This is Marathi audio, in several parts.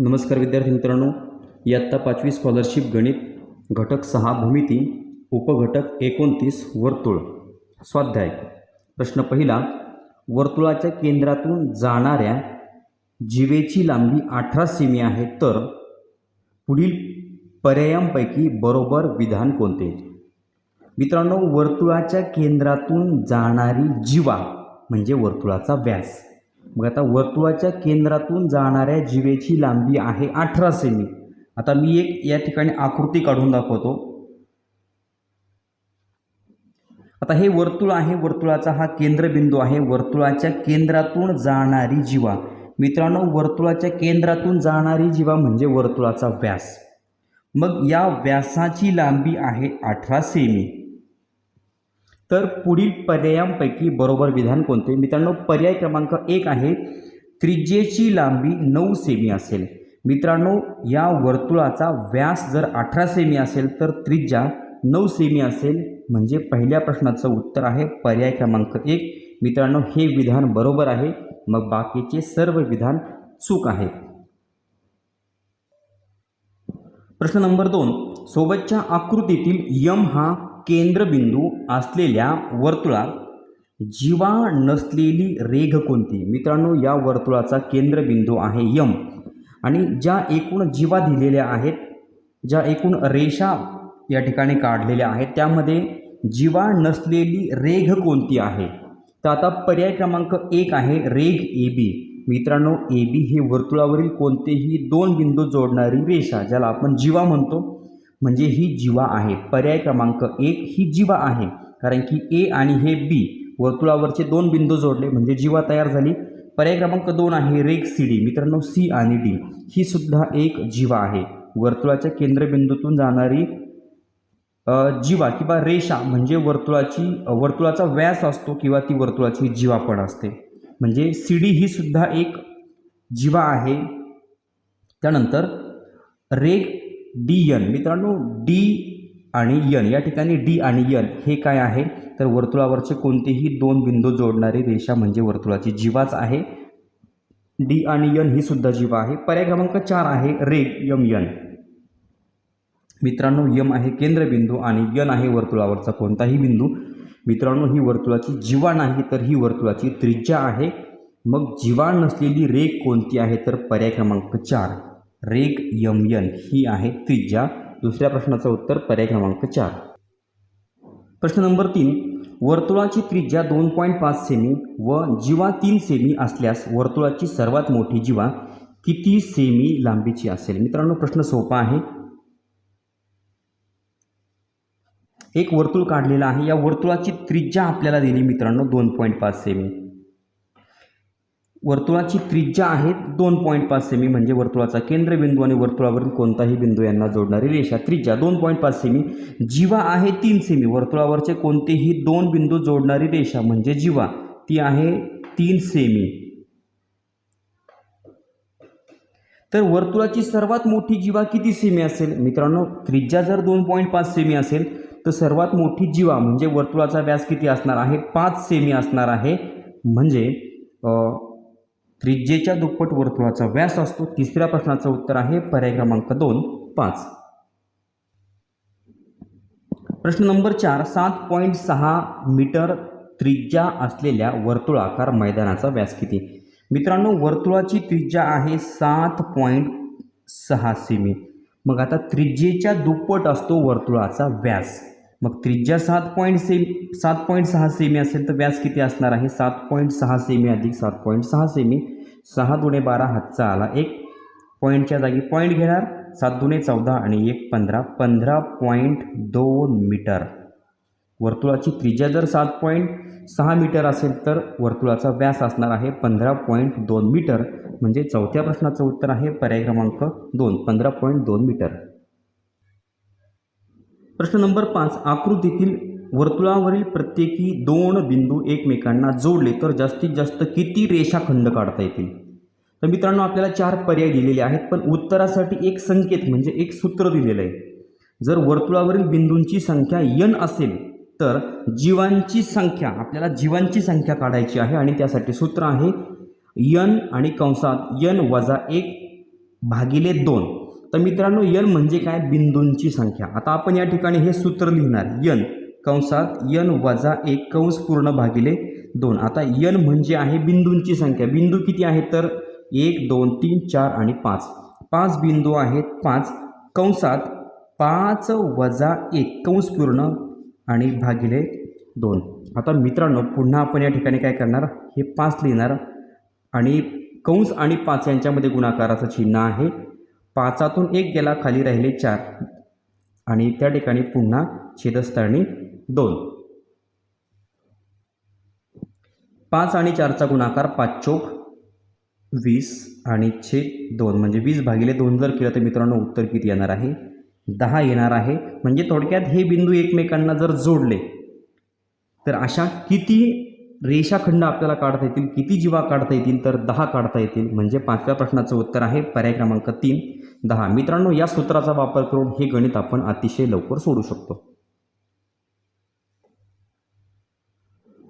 नमस्कार विद्यार्थी मित्रांनो इयत्ता पाचवी स्कॉलरशिप गणित घटक सहा भूमिती उपघटक एकोणतीस वर्तुळ. स्वाध्याय. प्रश्न पहिला वर्तुळाच्या केंद्रातून जाणाऱ्या जीवेची लांबी अठरा सेमी आहे तर पुढील पर्यायांपैकी बरोबर विधान कोणते? मित्रांनो वर्तुळाच्या केंद्रातून जाणारी जीवा म्हणजे वर्तुळाचा व्यास. मग आता वर्तुळाच्या केंद्रातून जाणाऱ्या जीवेची लांबी आहे अठरा सेमी. आता मी एक या ठिकाणी आकृती काढून दाखवतो. आता हे वर्तुळ आहे वर्तुळाचा हा केंद्रबिंदू आहे वर्तुळाच्या केंद्रातून जाणारी जीवा. मित्रांनो वर्तुळाच्या केंद्रातून जाणारी जीवा म्हणजे वर्तुळाचा व्यास. मग या व्यासाची लांबी आहे अठरा सेमी. तर पुढील पर्यायांपैकी बरोबर विधान कोणते? मित्रांनो पर्याय क्रमांक एक आहे त्रिज्येची लांबी नऊ सेमी असेल. मित्रांनो या वर्तुळाचा व्यास जर अठरा सेमी असेल तर त्रिज्या नऊ सेमी असेल. म्हणजे पहिल्या प्रश्नाचं उत्तर आहे पर्याय क्रमांक एक. मित्रांनो हे विधान बरोबर आहे. मग बाकीचे सर्व विधान चूक आहे. प्रश्न नंबर दोन. सोबतच्या आकृतीतील यम हा केंद्रबिंदू असलेल्या वर्तुळात जीवा नसलेली रेघ कोणती? मित्रांनो या वर्तुळाचा केंद्रबिंदू आहे यम. आणि ज्या एकूण जीवा दिलेल्या आहेत ज्या एकूण रेषा या ठिकाणी काढलेल्या आहेत त्यामध्ये जीवा नसलेली रेघ कोणती आहे? तर आता पर्याय क्रमांक एक आहे रेघ ए बी. मित्रांनो ए बी हे वर्तुळावरील कोणतेही दोन बिंदू जोडणारी रेषा ज्याला आपण जीवा म्हणतो. म्हणजे ही जीवा आहे. पर्याय क्रमांक एक ही जीवा आहे. कारण की ए आणि हे बी वर्तुळावरचे दोन बिंदू जोडले म्हणजे जीवा तयार झाली. पर्याय क्रमांक दोन आहे रेग सी डी. मित्रांनो सी आणि डी. ही सुद्धा एक जीवा आहे. वर्तुळाच्या केंद्रबिंदूतून जाणारी जीवा किंवा रेषा म्हणजे वर्तुळाची वर्तुळाचा व्यास असतो किंवा ती वर्तुळाची जीवा पण असते. म्हणजे सी डी ही सुद्धा एक जीवा आहे. त्यानंतर रेग डी यन. मित्रांनो डी आणि यन या ठिकाणी डी आणि यन हे काय आहे? तर वर्तुळावरचे कोणतेही दोन बिंदू जोडणारी रेषा म्हणजे वर्तुळाची जीवाच आहे. डी आणि यन ही सुद्धा जीवा आहे. पर्याय क्रमांक चार आहे रेग यम यन. मित्रांनो यम आहे केंद्रबिंदू आणि यन आहे वर्तुळावरचा कोणताही बिंदू. मित्रांनो ही वर्तुळाची जीवा नाही तर ही वर्तुळाची त्रिज्या आहे. मग जीवा नसलेली रेग कोणती आहे? तर पर्याय क्रमांक चार. रेग यम यन ही आहे त्रिज्या दुसऱ्या प्रश्नाचं उत्तर पर्याय क्रमांक चार. प्रश्न नंबर तीन वर्तुळाची त्रिज्या दोन पॉईंट पाच सेमी व जीवा तीन सेमी असल्यास वर्तुळाची सर्वात मोठी जीवा किती सेमी लांबीची असेल? मित्रांनो प्रश्न सोपा आहे. एक वर्तुळ काढलेलं आहे. या वर्तुळाची त्रिज्या आपल्याला दिली मित्रांनो दोन पॉईंट पाच सेमी. वर्तुळाची त्रिज्या आहे दोन पॉईंट पाच सेमी म्हणजे वर्तुळाचा केंद्रबिंदू आणि वर्तुळावरील कोणताही बिंदू यांना जोडणारी रेषा. त्रिज्या दोन पॉईंट पाच सेमी जीवा आहे तीन सेमी वर्तुळावरचे कोणतेही दोन बिंदू जोडणारी रेषा म्हणजे जीवा. ती आहे तीन सेमी तर वर्तुळाची सर्वात मोठी जीवा किती सेमी असेल? मित्रांनो त्रिज्या जर दोन पॉईंट पाच सेमी असेल तर सर्वात मोठी जीवा म्हणजे वर्तुळाचा व्यास किती असणार आहे? पाच सेमी असणार आहे. म्हणजे त्रिज्येच्या दुप्पट वर्तुळाचा व्यास असतो. तिसऱ्या प्रश्नाचं उत्तर आहे पर्याय क्रमांक दोन पाच. प्रश्न नंबर चार सात पॉईंट सहा मीटर त्रिज्या असलेल्या वर्तुळाकार मैदानाचा व्यास किती? मित्रांनो वर्तुळाची त्रिज्या आहे सात पॉईंट सहा सेमी. मग आता त्रिज्येच्या दुप्पट असतो वर्तुळाचा व्यास. मग त्रिज्या सात पॉईंट सेम सात पॉईंट सहा सेमी असेल तर व्यास किती असणार आहे? सात पॉईंट सहा सेमी अधिक सात पॉईंट सहा सेमी. सहा दुणे बारा हातचा आला एक. पॉईंटच्या जागी पॉईंट घेणार. सात दुणे चौदा आणि एक पंधरा. पंधरा पॉईंट दोन मीटर. वर्तुळाची त्रिज्या जर सात पॉईंट सहा मीटर असेल तर वर्तुळाचा व्यास असणार आहे पंधरा पॉईंट दोन मीटर. म्हणजे चौथ्या प्रश्नाचं उत्तर आहे पर्याय क्रमांक दोन. पंधरा पॉईंट दोन मीटर. प्रश्न नंबर पाच आकृतीतील वर्तुळावरील प्रत्येकी दोन बिंदू एकमेकांना जोडले तर जास्तीत जास्त किती रेषाखंड काढता येतील? तर मित्रांनो आपल्याला चार पर्याय दिलेले आहेत पण उत्तरासाठी एक संकेत म्हणजे एक सूत्र दिलेलं आहे. जर वर्तुळावरील बिंदूंची संख्या यन असेल तर जीवांची संख्या आपल्याला जीवांची संख्या काढायची आहे आणि त्यासाठी सूत्र आहे यन आणि कंसात यन वजा एक भागिले दोन. तर मित्रांनो यन म्हणजे काय? बिंदूंची संख्या. आता आपण या ठिकाणी हे सूत्र लिहिणार. यन कंसात यन वजा एक कंस पूर्ण भागिले दोन. आता यन म्हणजे आहे बिंदूंची संख्या. बिंदू किती आहे तर? एक दोन तीन चार आणि पाच. पाच बिंदू आहेत पाच. कंसात पाच वजा एक कंस पूर्ण आणि भागिले दोन. आता मित्रांनो पुन्हा आपण या ठिकाणी काय करणार? हे पाच लिहिणार. आणि कंस आणि पाच यांच्यामध्ये गुणाकाराचं चिन्ह आहे. पाचातून एक गेला खाली राहिले चार. आणि त्या ठिकाणी पुन्हा छेदस्थळणी दोन. पाच आणि चारचा गुणाकार पाच चोक वीस आणि छेद दोन. म्हणजे वीस भागिले दोन जर केलं तर मित्रांनो उत्तर किती येणार आहे? दहा येणार आहे. म्हणजे थोडक्यात हे बिंदू एकमेकांना जर जोडले तर अशा किती रेषाखंड आपल्याला काढता येतील किती जीवा काढता येतील तर दहा काढता येतील. म्हणजे पाचव्या प्रश्नाचं उत्तर आहे पर्याय क्रमांक तीन. दहा. मित्रांनो या सूत्राचा वापर करून हे गणित आपण अतिशय लवकर सोडू शकतो.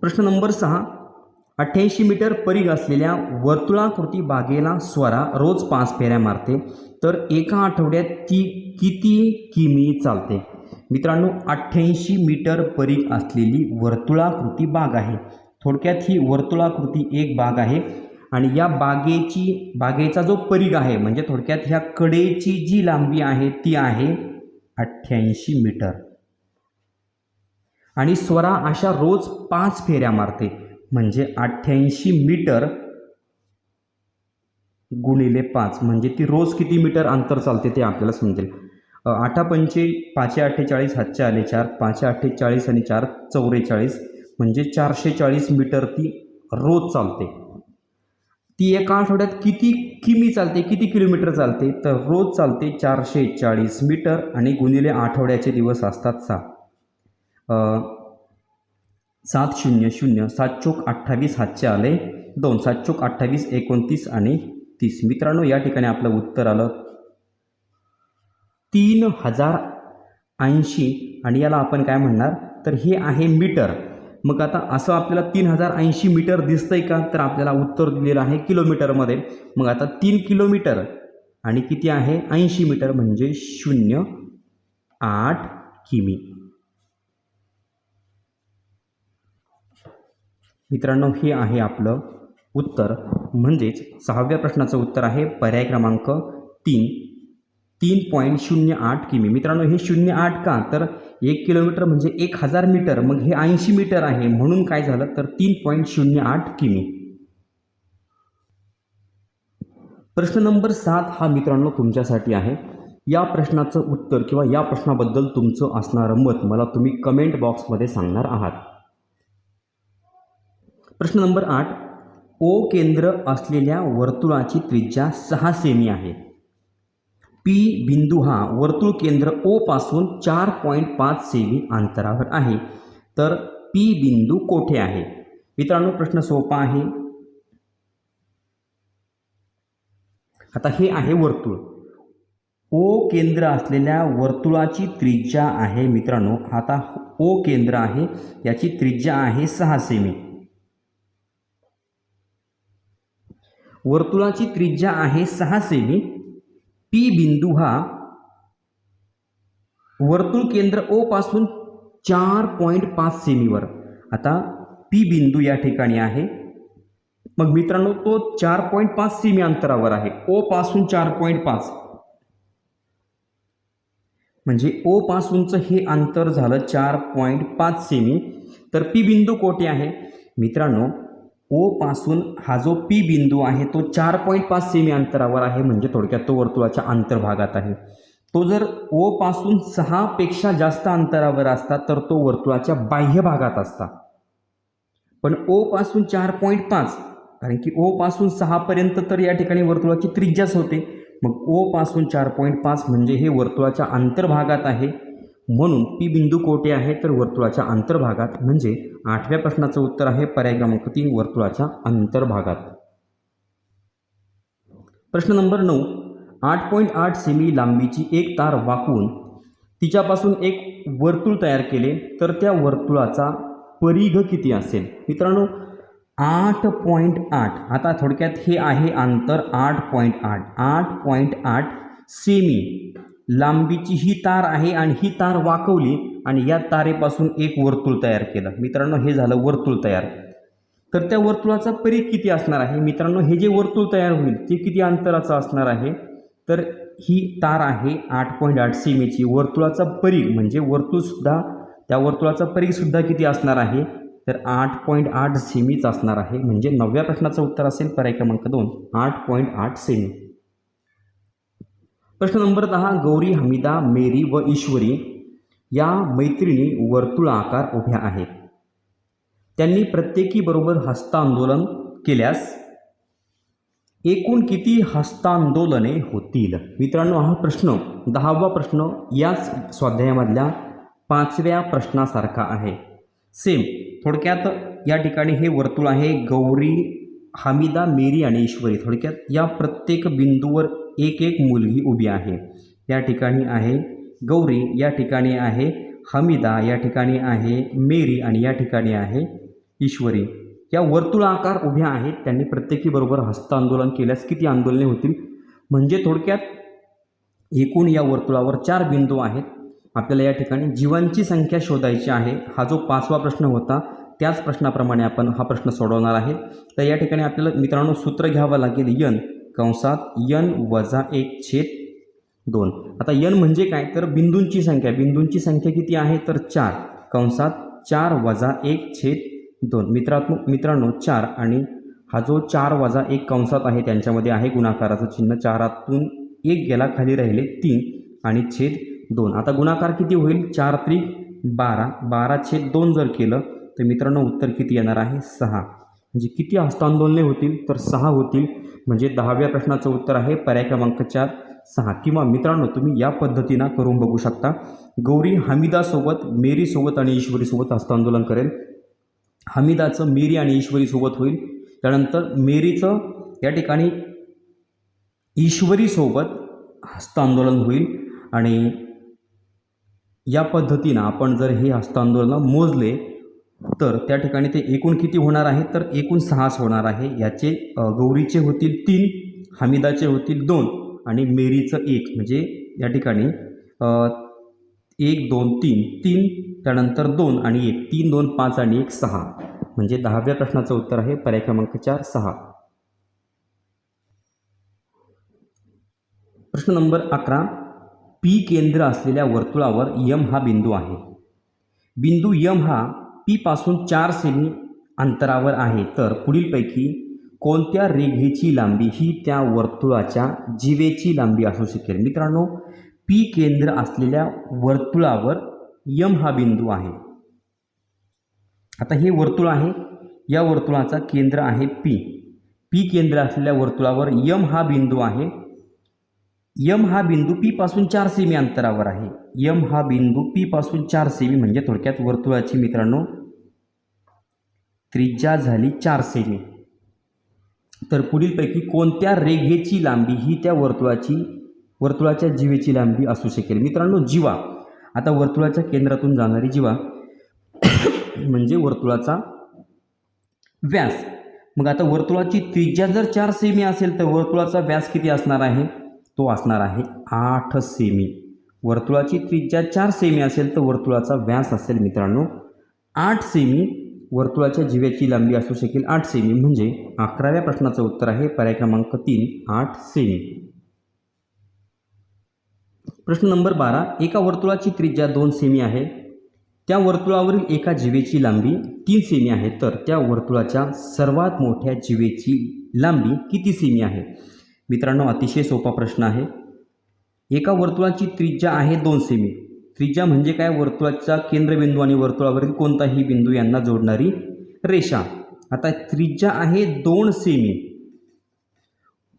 प्रश्न नंबर सहा. अठ्ठ्याऐंशी मीटर परिघ असलेल्या वर्तुळाकृती बागेला स्वरा रोज पाच फेऱ्या मारते. तर एका आठवड्यात ती किती किमी चालते? मित्रांनो अठ्ठ्याऐंशी मीटर परिघ असलेली वर्तुळाकृती बाग आहे. थोडक्यात ही वर्तुळाकृती एक बाग आहे. आणि या बागेची बागेचा जो परिघ आहे म्हणजे थोडक्यात ह्या कडेची जी लांबी आहे ती आहे अठ्ठ्याऐंशी मीटर. आणि स्वरा अशा रोज पाच फेऱ्या मारते म्हणजे अठ्ठ्याऐंशी मीटर गुणिले पाच म्हणजे ती रोज किती मीटर अंतर चालते ते आपल्याला समजेल. आठा पंचे पाचशे अठ्ठेचाळीस हातचे आले चार पाचशे अठ्ठेचाळीस आणि चार चौवेचाळीस म्हणजे चारशे चाळीस मीटर ती रोज चालते. ती एका आठवड्यात किती किमी चालते किती किलोमीटर चालते? तर रोज चालते चारशे चाळीस मीटर आणि गुणिले आठवड्याचे दिवस असतात सहा सात शून्य शून्य सात चोक अठ्ठावीस हातचे आले दोन सात चोक अठ्ठावीस एकोणतीस आणि तीस. मित्रांनो या ठिकाणी आपलं उत्तर आलं तीन हजार ऐंशी. आणि याला आपण काय म्हणणार? तर हे आहे मीटर. मग आता असं आपल्याला तीन हजार ऐंशी मीटर दिसतंय का? तर आपल्याला उत्तर दिलेलं आहे किलोमीटरमध्ये. मग आता तीन किलोमीटर आणि किती आहे? ऐंशी मीटर म्हणजे शून्य आठ किमी. मित्रांनो हे आहे आपलं उत्तर. म्हणजेच सहाव्या प्रश्नाचं उत्तर आहे पर्याय क्रमांक तीन. तीन पॉईंट शून्य आठ किमी. मित्रांनो हे शून्य आठ का? तर एक किलोमीटर म्हणजे एक हजार मीटर. मग हे ऐंशी मीटर आहे. म्हणून काय झालं? तर तीन पॉईंट शून्य आठ किमी. प्रश्न नंबर सात हा मित्रांनो तुमच्यासाठी आहे. या प्रश्नाचं उत्तर किंवा या प्रश्नाबद्दल तुमचं असणारं मत मला तुम्ही कमेंट बॉक्समध्ये सांगणार आहात. प्रश्न नंबर आठ. ओ केंद्र असलेल्या वर्तुळाची त्रिज्या सहा सेमी आहे. पी बिंदू हा वर्तुळ केंद्र ओपासून चार पॉईंट पाच सेमी अंतरावर आहे. तर पी बिंदू कोठे आहे? मित्रांनो प्रश्न सोपा आहे. आता हे आहे वर्तुळ. ओ केंद्र असलेल्या वर्तुळाची त्रिज्या आहे मित्रांनो. आता ओ केंद्र आहे याची त्रिज्या आहे सहा सेमी. वर्तुळाची त्रिज्या आहे सहा सेमी. पी बिंदू हा वर्तुळ केंद्र ओ पासून चार पॉईंट पाच सेमीवर. आता पी बिंदू या ठिकाणी आहे. मग मित्रांनो तो चार पॉईंट पाच सेमी अंतरावर आहे. ओ पासून चार पॉईंट पाच. म्हणजे ओ पासूनचं हे अंतर झालं चार पॉईंट पाच सेमी. तर पी बिंदू कोठे आहे? मित्रांनो ओ पासून हा जो पी बिंदू आहे तो चार पॉईंट पाच सेमी अंतरावर आहे म्हणजे थोडक्यात तो वर्तुळाच्या अंतर्भागात आहे. तो जर ओ पासून सहापेक्षा जास्त अंतरावर असता तर तो वर्तुळाच्या बाह्य भागात असता. पण ओ पासून चार पॉईंट पाच कारण की ओ पासून सहापर्यंत तर या ठिकाणी वर्तुळाची त्रिज्याच होते. मग ओ पासून चार पॉईंट पाच म्हणजे हे वर्तुळाच्या अंतर्भागात आहे. म्हणून पी बिंदू कोठे आहे तर वर्तुळाच्या अंतर्भागात म्हणजे आठव्या प्रश्नाचं उत्तर आहे पर्याय क्रमांक तीन वर्तुळाच्या अंतर्भागात प्रश्न नंबर नऊ आठ पॉईंट आठ सेमी लांबीची एक तार वाकवून तिच्यापासून एक वर्तुळ तयार केले तर त्या वर्तुळाचा परिघ किती असेल? मित्रांनो आठ पॉईंट आठ. आता थोडक्यात हे आहे अंतर आठ पॉईंट आठ. आठ पॉईंट आठ सेमी. लांबीची ही तार आहे आणि ही तार वाकवली आणि या तारेपासून एक वर्तुळ तयार केलं. मित्रांनो हे झालं वर्तुळ तयार. तर त्या वर्तुळाचा परीघ किती असणार आहे? मित्रांनो हे जे वर्तुळ तयार होईल ते किती अंतराचं असणार आहे? तर ही तार आहे आठ पॉईंट आठ सीमेची. वर्तुळाचा परीघ म्हणजे वर्तुळसुद्धा त्या वर्तुळाचा परीघसुद्धा किती असणार आहे? तर आठ पॉईंट आठ सेमीच असणार आहे. म्हणजे नवव्या प्रश्नाचं उत्तर असेल पर्याय क्रमांक दोन. आठ पॉईंट आठ सेमी. प्रश्न नंबर दहा गौरी हमीदा मेरी व ईश्वरी या मैत्रिणी वर्तुळाकार उभ्या आहेत. त्यांनी प्रत्येकीबरोबर हस्तांदोलन केल्यास एकूण किती हस्तांदोलने होतील? मित्रांनो हा प्रश्न दहावा प्रश्न याच स्वाध्यायामधल्या पाचव्या प्रश्नासारखा आहे. सेम थोडक्यात या ठिकाणी हे वर्तुळ आहे गौरी हमीदा मेरी आणि ईश्वरी. थोडक्यात या प्रत्येक बिंदूवर एक एक मुलगी उभी आहे. या ठिकाणी आहे गौरी या ठिकाणी आहे हमीदा या ठिकाणी आहे मेरी आणि या ठिकाणी आहे ईश्वरी. या वर्तुळाकार उभ्या आहेत. त्यांनी प्रत्येकीबरोबर हस्त हस्तांदोलन केल्यास किती आंदोलने होतील? म्हणजे थोडक्यात एकूण या वर्तुळावर चार बिंदू आहेत. आपल्याला या ठिकाणी जीवांची संख्या शोधायची आहे. हा जो पाचवा प्रश्न होता त्याच प्रश्नाप्रमाणे आपण हा प्रश्न सोडवणार आहे. तर या ठिकाणी आपल्याला मित्रांनो सूत्र घ्यावं लागेल. यन. कंसात यन वजा एक छेद दोन. आता यन म्हणजे काय? तर बिंदूंची संख्या. बिंदूंची संख्या किती आहे? तर चार. कंसात चार वजा एक छेद दोन. मित्रात्म मित्रांनो चार आणि हा जो चार वजा एक कंसात आहे त्यांच्यामध्ये आहे गुणाकाराचं चिन्ह. चारातून एक गेला खाली राहिले तीन आणि छेद दोन. आता गुणाकार किती होईल? चार त्रिक बारा. बारा छेद दोन जर केलं तर मित्रांनो उत्तर किती येणार आहे? सहा. म्हणजे किती हस्तांदोलने होतील तर सहा होतील? म्हणजे दहाव्या प्रश्नाचं उत्तर आहे पर्याय क्रमांक चार. सहा. किंवा मित्रांनो तुम्ही या पद्धतीनं करून बघू शकता. गौरी हमीदासोबत मेरीसोबत आणि ईश्वरीसोबत हस्तांदोलन करेल. हमीदाचं मेरी आणि ईश्वरीसोबत होईल. त्यानंतर मेरीचं या ठिकाणी ईश्वरीसोबत हस्तांदोलन होईल. आणि या पद्धतीनं आपण जर हे हस्तांदोलनं मोजले तर त्या ठिकाणी ते एकूण किती होणार आहे? तर एकूण सहाच होणार आहे. याचे गौरीचे होतील तीन हमीदाचे होतील दोन आणि मेरीचं एक. म्हणजे या ठिकाणी एक दोन तीन तीन त्यानंतर दोन आणि एक. तीन दोन पाच आणि एक सहा. म्हणजे दहाव्या प्रश्नाचं उत्तर आहे. पर्याय क्रमांक चार सहा. प्रश्न नंबर अकरा. पी केंद्र असलेल्या वर्तुळावर यम हा बिंदू आहे. बिंदू यम हा पीपासून चार सेमी अंतरावर आहे. तर पुढीलपैकी कोणत्या रेघेची लांबी ही त्या वर्तुळाच्या जीवेची लांबी असू शकेल? मित्रांनो पी केंद्र असलेल्या वर्तुळावर यम हा बिंदू आहे. आता हे वर्तुळ आहे. या वर्तुळाचा केंद्र आहे पी पी केंद्र असलेल्या वर्तुळावर यम हा बिंदू आहे. यम हा बिंदू पीपासून चार सेमी अंतरावर आहे. यम हा बिंदू पीपासून चार सेमी म्हणजे थोडक्यात वर्तुळाची मित्रांनो त्रिज्या झाली चार सेमी तर पुढीलपैकी कोणत्या रेघेची लांबी ही त्या वर्तुळाची वर्तुळाच्या जीवेची लांबी असू शकेल? मित्रांनो जीवा. आता वर्तुळाच्या केंद्रातून जाणारी जीवा म्हणजे वर्तुळाचा व्यास. मग आता वर्तुळाची त्रिज्या जर चार सेमी असेल तर वर्तुळाचा व्यास किती असणार आहे? तो असणार आहे आठ सेमी. वर्तुळाची त्रिज्या चार सेमी असेल तर वर्तुळाचा व्यास असेल मित्रांनो आठ सेमी. वर्तुळाच्या जिव्याची लांबी असू शकेल आठ सेमी. म्हणजे अकराव्या प्रश्नाचं उत्तर आहे पर्याय क्रमांक तीन आठ सेमी. प्रश्न नंबर बारा. एका वर्तुळाची त्रिज्या दोन सेमी आहे. त्या वर्तुळावरील एका जिवेची लांबी तीन सेमी आहे. तर त्या वर्तुळाच्या सर्वात मोठ्या जिवेची लांबी किती सेमी आहे? मित्रांनो अतिशय सोपा प्रश्न आहे. एका वर्तुळाची त्रिज्या आहे दोन सेमी. त्रिज्या म्हणजे काय? वर्तुळाचा केंद्रबिंदू आणि वर्तुळावरील कोणताही बिंदू यांना जोडणारी रेषा. आता त्रिज्या आहे दोन सेमी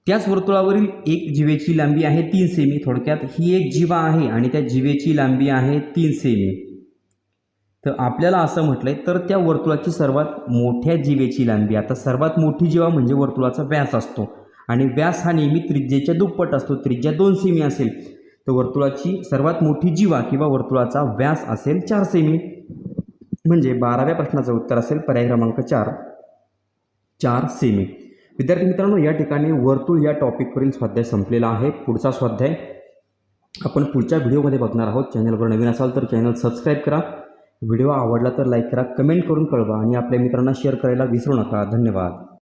त्याच वर्तुळावरील एक जीवेची लांबी आहे तीन सेमी थोडक्यात ही एक जीवा आहे आणि त्या जीवेची लांबी आहे तीन सेमी तर आपल्याला असं म्हटलंय तर त्या वर्तुळाची सर्वात मोठ्या जीवेची लांबी. आता सर्वात मोठी जीवा म्हणजे वर्तुळाचा व्यास असतो. आणि व्यास हा नेहमी त्रिज्येच्या दुप्पट असतो. त्रिज्या दोन सेमी असेल. तर वर्तुळाची सर्वात मोठी जीवा किंवा वर्तुळाचा व्यास असेल चार सेमी. म्हणजे बाराव्या प्रश्नाचं उत्तर असेल पर्याय क्रमांक चार. चार सेमी. विद्यार्थी मित्रांनो या ठिकाणी वर्तुळ या टॉपिकवरील स्वाध्याय संपलेला आहे. पुढचा स्वाध्याय आपण पुढच्या व्हिडिओमध्ये बघणार आहोत. चॅनलवर नवीन असाल तर चॅनल सबस्क्राईब करा. व्हिडिओ आवडला तर लाईक करा कमेंट करून कळवा आणि आपल्या मित्रांना शेअर करायला विसरू नका. धन्यवाद.